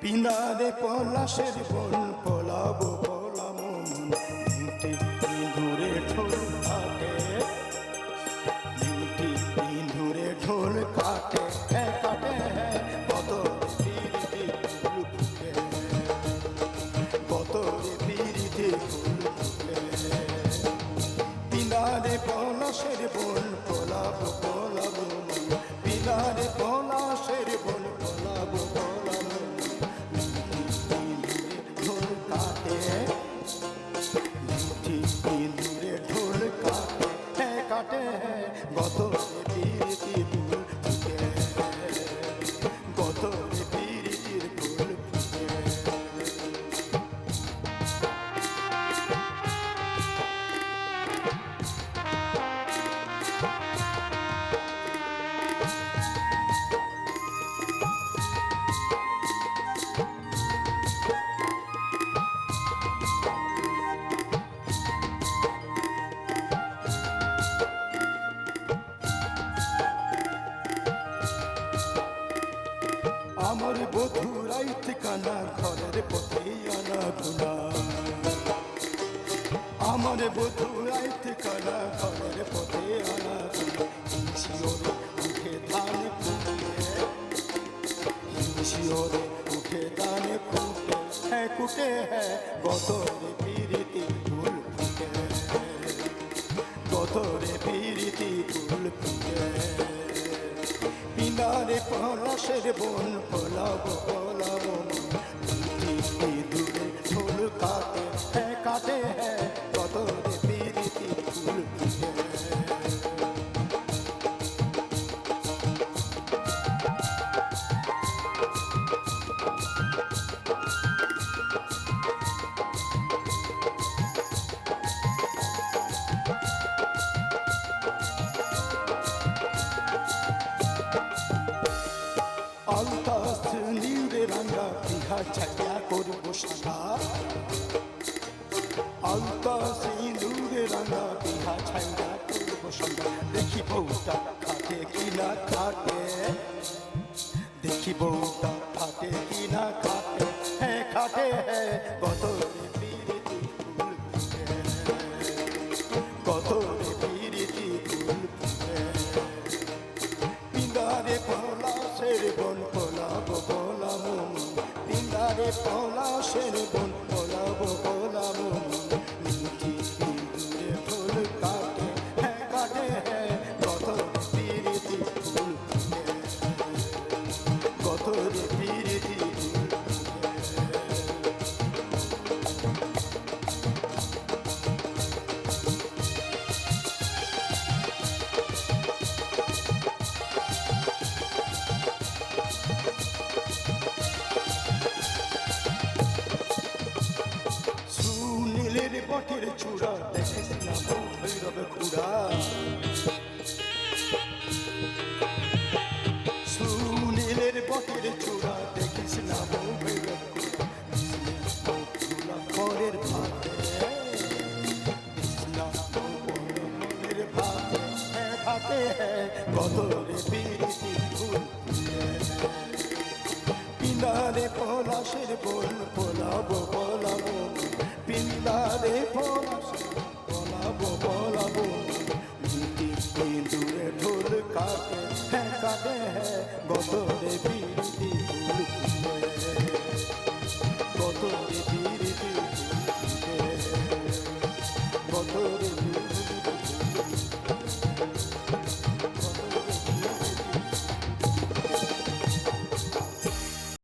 পিনারে পলাশের বন পলাবো পলামো মন। ইউটি ইঁদুরে ঢোল কাটে। ইউটি ইঁদুরে ঢোল কাটে। হ্যাঁ কাটে হ্যাঁ কত পিরিতি ফুল ফুটে। কত পিরিতি ফুল ফুটে। পিনারে পলাশের গত আমার বধুরাই ঠিকানা ঘরের পথে আনা গুনা আমার বধুরাই ঠিকানা ঘরের পথে আনা গুনা উঠে ধান শিওরে উঠে ধান ফুটে হ্যাঁ কুটে হ্যাঁ গতরে পিরিতি পলাশের বন পলাব পলাব দূরে ফুল কাটে নীরে রাঙ্গা বিহা ছায়া করব সাদা আলতাস নীরে রাঙা বিহা ছায়া করব সাদা দেখি বউটা খাটে কিনা খাটে দেখি বউটা খাটে কিনা খাটে হ্যাঁ খাটে হ্যাঁ কত পলাশের বন। সুনীলের বটের চূড়া। দেখেছিলাম ভৈরব খুড়া সুনীলের বটের চূড়া। দেখেছিলাম ভৈরব খুড়া পরের ভাতে ভাতে কত রে পিন্দারে পলাশের বল পলাবো পলাবো। পিন্দারে পলাশের